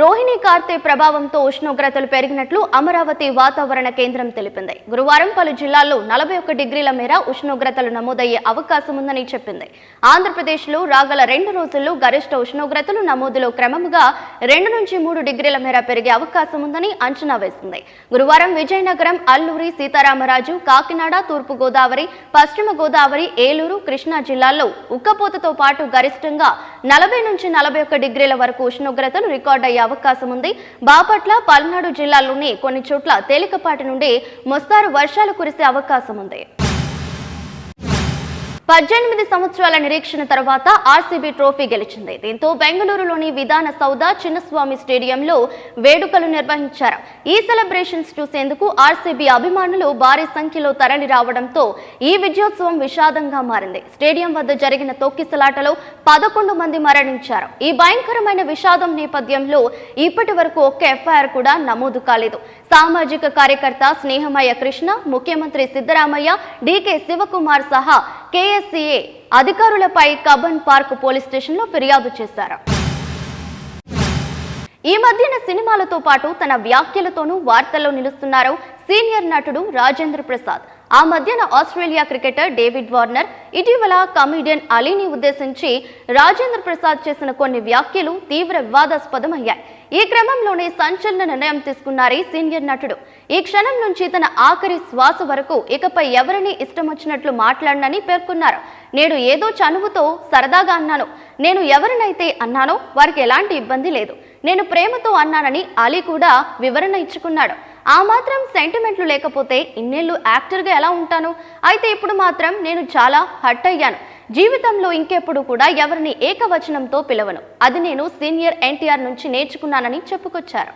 రోహిణి కార్తె ప్రభావంతో ఉష్ణోగ్రతలు పెరిగినట్లు అమరావతి వాతావరణ కేంద్రం తెలిపింది. గురువారం పలు జిల్లాల్లో నలభై ఒక్క డిగ్రీల మేర ఉష్ణోగ్రతలు నమోదయ్యే అవకాశం ఉందని చెప్పింది. ఆంధ్రప్రదేశ్లో రాగల రెండు రోజుల్లో గరిష్ట ఉష్ణోగ్రతలు నమోదులో క్రమముగా రెండు నుంచి మూడు డిగ్రీల మేర పెరిగే అవకాశం ఉందని అంచనా వేసింది. గురువారం విజయనగరం అల్లూరి సీతారామరాజు కాకినాడ తూర్పు గోదావరి పశ్చిమ గోదావరి ఏలూరు కృష్ణా జిల్లాల్లో ఉక్కపోతతో పాటు గరిష్టంగా నలభై నుంచి నలభై ఒక్క డిగ్రీల వరకు ఉష్ణోగ్రతలు రికార్డ్ అవకాశం ఉంది బాపట్ల పల్నాడు జిల్లాల్లోని కొన్ని చోట్ల తేలికపాటి నుండి మోస్తారు వర్షాలు కురిసే అవకాశం ఉంది పద్దెనిమిది సంవత్సరాల నిరీక్షణ తర్వాత ఆర్సీబీ ట్రోఫీ గెలిచింది. దీంతో బెంగళూరులోని విధాన సౌద చిన్నస్వామి స్టేడియంలో వేడుకలు నిర్వహించారు. ఈ సెలబ్రేషన్స్ చూసేందుకు ఆర్సీబీ అభిమానులు భారీ సంఖ్యలో తరలి రావడంతో ఈ విజయోత్సవం విషాదంగా మారింది. స్టేడియం వద్ద జరిగిన తొక్కిసలాటలో పదకొండు మంది మరణించారు. ఈ భయంకరమైన విషాదం నేపథ్యంలో ఇప్పటి వరకు ఒక్క ఎఫ్ఐఆర్ కూడా నమోదు కాలేదు. సామాజిక కార్యకర్త స్నేహమయ్య కృష్ణ ముఖ్యమంత్రి సిద్ధరామయ్య డీకే శివకుమార్ సహా కేఎస్సీఏ అధికారులపై కబన్ పార్క్ పోలీస్ స్టేషన్లో ఫిర్యాదు చేశారు. ఈ మధ్యన సినిమాలతో పాటు తన వ్యాఖ్యలతోనూ వార్తల్లో నిలుస్తున్నారు సీనియర్ నటుడు రాజేంద్ర ప్రసాద్. ఆ మధ్యన ఆస్ట్రేలియా క్రికెటర్ డేవిడ్ వార్నర్ ఇటీవల కమీడియన్ అలీని ఉద్దేశించి రాజేంద్ర ప్రసాద్ చేసిన కొన్ని వ్యాఖ్యలు తీవ్ర వివాదాస్పదమయ్యాయి. ఈ క్రమంలోనే సంచలన నిర్ణయం తీసుకున్నారు సీనియర్ నటుడు. ఈ క్షణం నుంచి తన ఆఖరి శ్వాస వరకు ఇకపై ఎవరిని ఇష్టం వచ్చినట్లు మాట్లాడనని పేర్కొన్నారు. నేడు ఏదో చనువుతో సరదాగా అన్నాను. నేను ఎవరినైతే అన్నానో వారికి ఎలాంటి ఇబ్బంది లేదు. నేను ప్రేమతో అన్నానని అలీ కూడా వివరణ ఇచ్చుకున్నాడు. ఆ మాత్రం సెంటిమెంట్లు లేకపోతే ఇన్నేళ్ళు యాక్టర్గా ఎలా ఉంటాను? అయితే ఇప్పుడు మాత్రం నేను చాలా హట్ అయ్యాను. జీవితంలో ఇంకెప్పుడు కూడా ఎవరిని ఏకవచనంతో పిలవను. అది నేను సీనియర్ ఎన్టీఆర్ నుంచి నేర్చుకున్నానని చెప్పుకొచ్చారు.